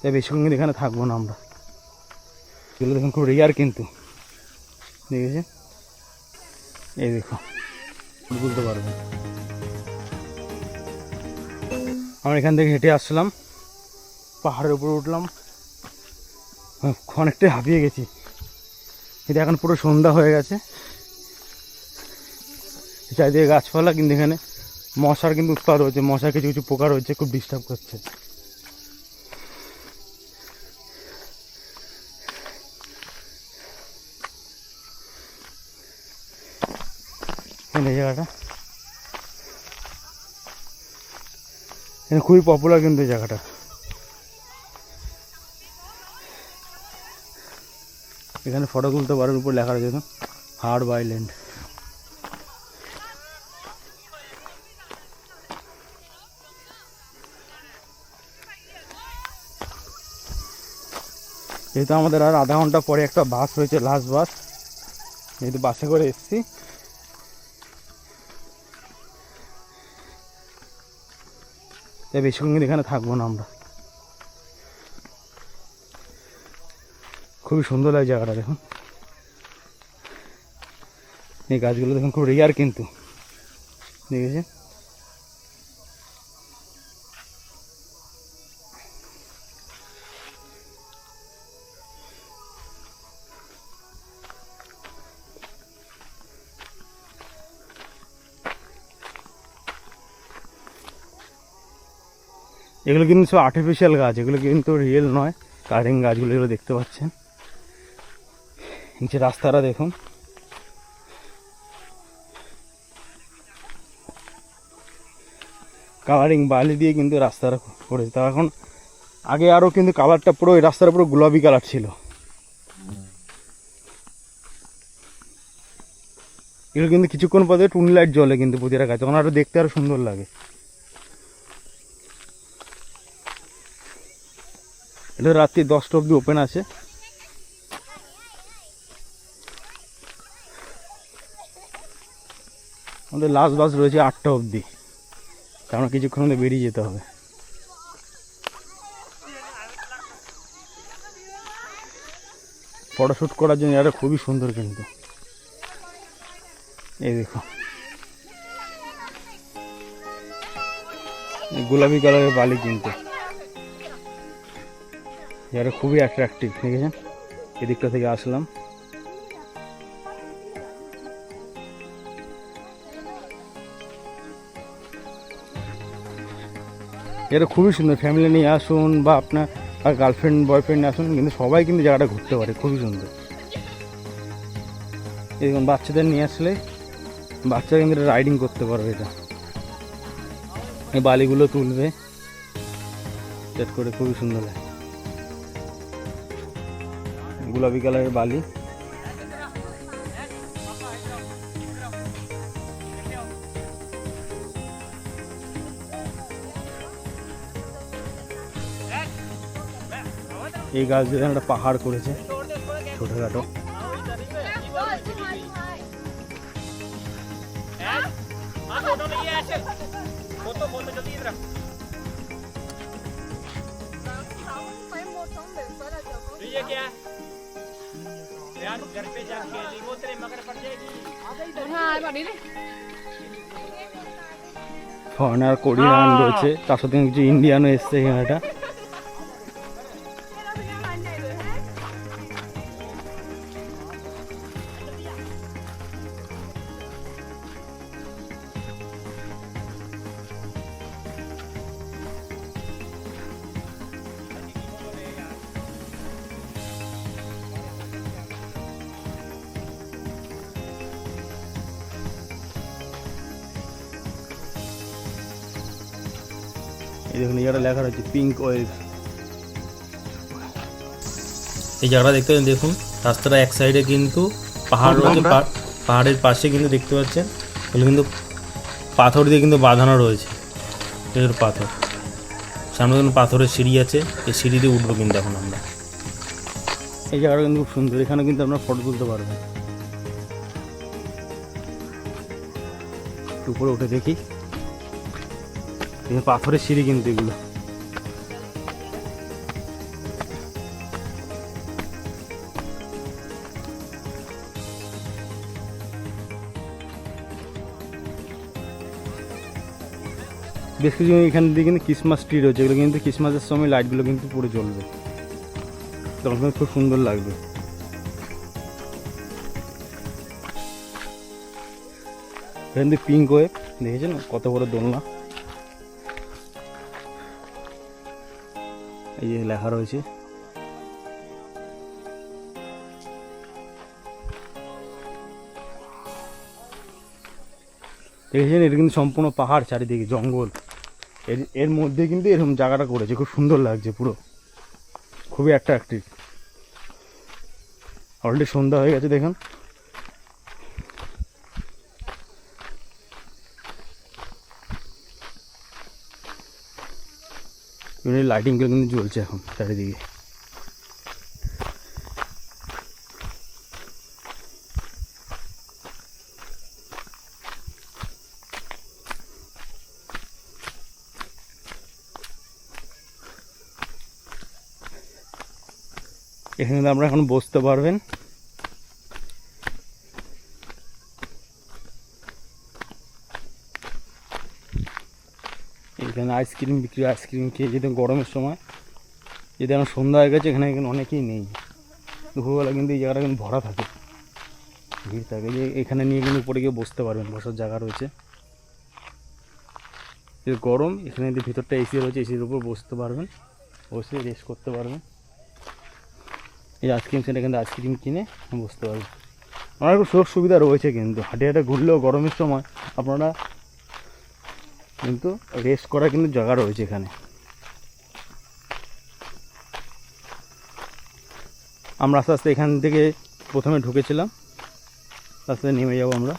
তাই বেশিক্ষণ কিন্তু এখানে থাকব না আমরা। এগুলো দেখুন খুব রেয়ার কিন্তু। দেখেছে এই দেখো। বুঝতে পারবেন। আমরা এখান থেকে হেঁটে আসলাম। পাহাড়ের উপরে উঠলাম। হ্যাঁ, অনেকটাই হাঁপিয়ে গেছি। এটা এখন পুরো সন্ধ্যা হয়ে গেছে। চারিদিকে গাছপালা কিন্তু এখানে মশার কিন্তু উৎপাদ হচ্ছে। মশা কিছু কিছু পোকা রয়েছে খুব ডিস্টার্ব করছে এই জায়গাটা এখানে খুবই পপুলার কিন্তু এই জায়গাটা। এখানে ফটো তুলতে পারার উপর লেখা রয়েছে তো হার্ড আইল্যান্ড যেহেতু আমাদের আর আধা ঘণ্টা পরে একটা বাস রয়েছে লাস্ট বাস যেহেতু বাসে করে এসেছি তাই বেশিক্ষণ এখানে থাকব না আমরা। খুবই সুন্দর লাগে জায়গাটা, দেখুন। এই গাছগুলো দেখুন খুব রেয়ার কিন্তু। দেখেছে এগুলো কিন্তু সব আর্টিফিশিয়াল গাছ, এগুলো কিন্তু রিয়েল নয়। কাটিং গাছগুলো এগুলো দেখতে পাচ্ছেন। নিচে রাস্তাটা দেখুন। কালারিং বালি দিয়ে কিন্তু রাস্তাটা করেছে। তা এখন আগে আরও কিন্তু কালারটা পুরো এই রাস্তার পুরো গোলাপি কালার ছিল। এগুলো কিন্তু কিছুক্ষণ পরে টুনি লাইট জ্বলে কিন্তু প্রতিটা গাছ। তখন আরও দেখতে আরও সুন্দর লাগে। এটা রাত্রি দশটা অবধি ওপেন আছে। আমাদের লাস্ট বাস রয়েছে আটটা অবধি। আমরা কিছুক্ষণ মধ্যে বেরিয়ে যেতে হবে। ফটোশ্যুট করার জন্য এটা খুবই সুন্দর কিন্তু। এই দেখো। গোলাপি কালারের বালি কিন্তু। যারা খুবই অ্যাট্রাকটিভ দেখেছেন? এদিকটা থেকে আসলাম। এটা খুবই সুন্দর ফ্যামিলি নিয়ে আসুন বা আপনার গার্লফ্রেন্ড বয়ফ্রেন্ড আসুন, কিন্তু সবাই কিন্তু জায়গাটা ঘুরতে পারে, খুবই সুন্দর। এরকম বাচ্চাদের নিয়ে আসলে বাচ্চারা কিন্তু রাইডিং করতে পারবে এটা। এই বালিগুলো তুলবে। সেট করে খুবই সুন্দর লাগে। গোলাপি কালারের বালি এই গাছ দিয়ে একটা পাহাড় করেছে ছোটোখাটো हाँ फोटो नहीं है ऐसे फोटो फोटो जल्दी इधर ये क्या है यार घर पे जा खेली वो तेरे मगर पड़ जाएगी ফরেনার কোরিয়ান রয়েছে তার সাথে কিছু ইন্ডিয়ানও এসছে এখানে এই দেখুন এই জায়গাটা লেখা রয়েছে পিঙ্ক ওয়েভ এই জায়গাটা দেখতে পাচ্ছেন দেখুন রাস্তাটা এক সাইডে কিন্তু পাহাড় রয়েছে পাহাড়ের পাশে কিন্তু দেখতে পাচ্ছেন এগুলো কিন্তু পাথর দিয়ে কিন্তু বাঁধানো রয়েছে এগুলো পাথর। সামনে কিন্তু পাথরের সিঁড়ি আছে এই সিঁড়ি দিয়ে উঠবো কিন্তু এখন আমরা। এই জায়গাটা কিন্তু খুব সুন্দর এখানে কিন্তু আপনার ফটো তুলতে পারবেন। উপরে উঠে দেখি। পাথরের সিঁড়ি কিন্তু এগুলো। বেশ কিছু এখান দিয়ে কিন্তু ক্রিসমাস ট্রি রয়েছে, এগুলো কিন্তু ক্রিসমাসের সময় লাইটগুলো কিন্তু পুরো জ্বলবে। তখন খুব সুন্দর লাগবে। কিন্তু পিঙ্ক ওয়েব দেখেছেন কত বড় দোলনা? এই যে লেখা রয়েছে। দেখেছেন? এটা কিন্তু সম্পূর্ণ পাহাড়, চারিদিকে জঙ্গল। এর এর মধ্যে কিন্তু এরকম জায়গাটা করেছে, খুব সুন্দর লাগছে পুরো। খুবই অ্যাট্রাক্টিভ অলরেডি সন্ধ্যা হয়ে গেছে, দেখুন। লাইটিংগুলো কিন্তু জ্বলছে এখন চারিদিকে। এখানে আমরা এখন বসতে পারবেন। এখানে আইসক্রিম বিক্রি আইসক্রিম খেয়ে যেতে গরমের সময় যদি এখন সন্ধ্যা হয়ে গেছে, এখানে এখানে অনেকেই নেই। দুপুরবেলা কিন্তু এই জায়গাটা কিন্তু ভরা থাকে। ভিড় থাকে যে এখানে নিয়ে কিন্তু উপরে গিয়ে বসতে পারবেন, বসার জায়গা রয়েছে। যে গরম, এখানে যে ভিতরটা এসি রয়েছে এসির উপর বসতে পারবেন, বসে রেস্ট করতে পারবেন। এই আইসক্রিম সেন্টার কিন্তু আইসক্রিম কিনে বসতে পারবেন। অনেক সুযোগ সুবিধা রয়েছে কিন্তু, হাটে হাটে ঘুরলেও গরমের সময় আপনারা কিন্তু রেস্ট করার কিন্তু জায়গা রয়েছে এখানে। আমরা আস্তে আস্তে এখান থেকে প্রথমে ঢুকেছিলাম। আস্তে নেমে যাব আমরা।